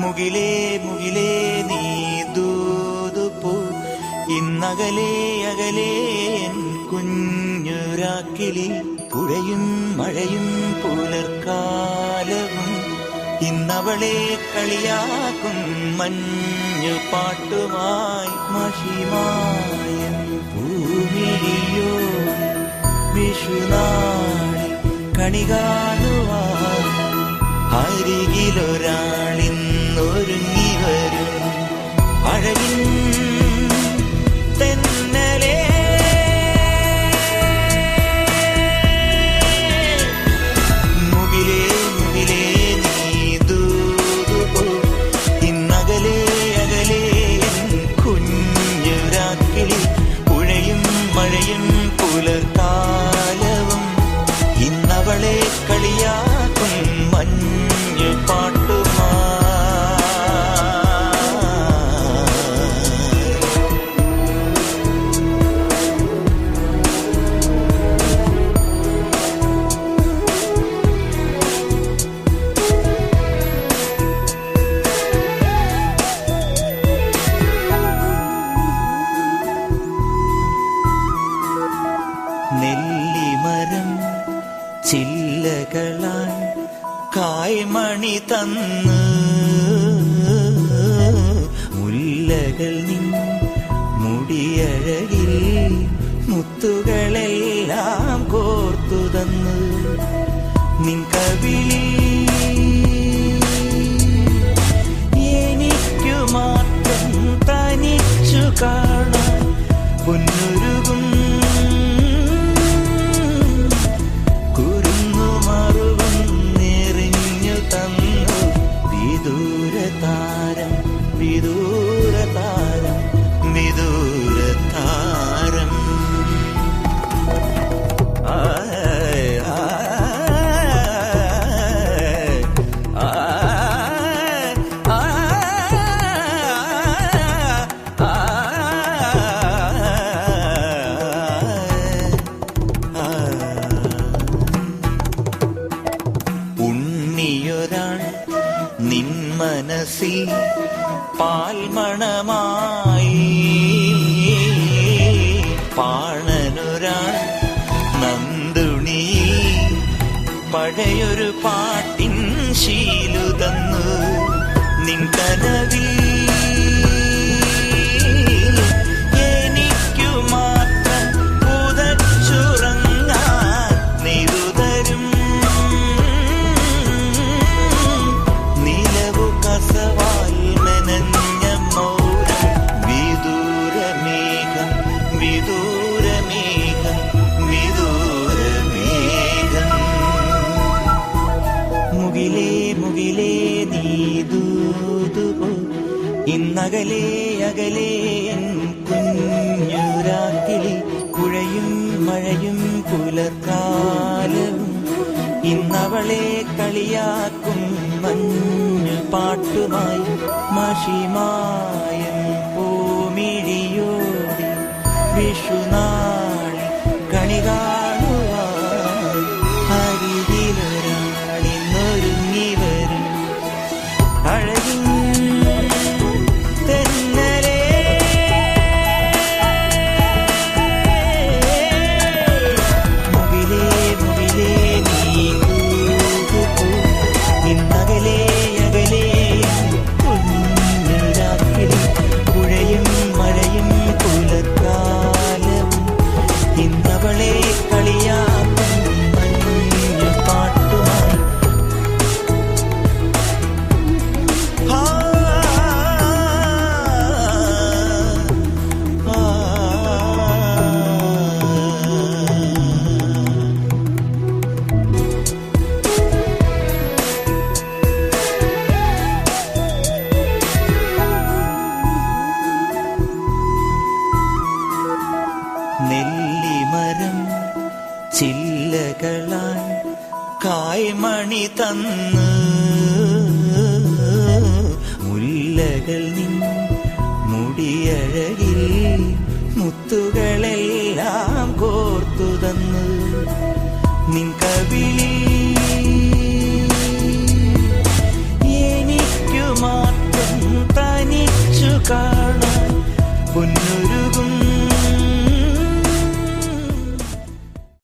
മുകിലേ മുകിലേ നീ ദൂതുപോ ഇന്നകലേ അകലേ കുഞ്ഞുരാക്കിലി. പുഴയും മഴയും പുലർക്കാലവും ഇന്നവളെ കളിയാക്കും മഞ്ഞു പാട്ടുമായി മഷിമായ ഭൂമിയോ വിഷുനാളി കണി കാണുവാൻ അരികിലൊരാളിന്നൊരുങ്ങി വരും. അഴകിൻ പുലർക്കാലവും നെല്ലിമരം ചില്ലകളാൻ കായ്മണി തന്ന്. മുല്ലകൾ നിൻ മുടിയഴകിൽ മുത്തുകളെല്ലാം കോർത്തു തന്ന്. നിൻ കവിളി ഉണ്ണിയൊരാൾ നിൻ മനസ്സിൽ പാൽമണമായി. പാണനൊരാൾ നന്ദുണി പഴയൊരു പാട്ടിൻ ശീലു തന്നു നിൻ കനവിൽ ഇന്നകലേ അകലേ എൻ കുഴയും പുഴയും മഴയും പുലർക്കാലും ഇന്നവളെ കളിയാക്കും മഞ്ഞു പാട്ടുമായി മഷിമായം നെല്ലിമരം ചില്ലകളാൻ കായ്മണി തന്ന്. മുല്ലകൾ നിൻ മുടിയഴകിൽ മുത്തുകളെല്ലാം കോർത്തു തന്ന്. നിൻ കവിളിൽ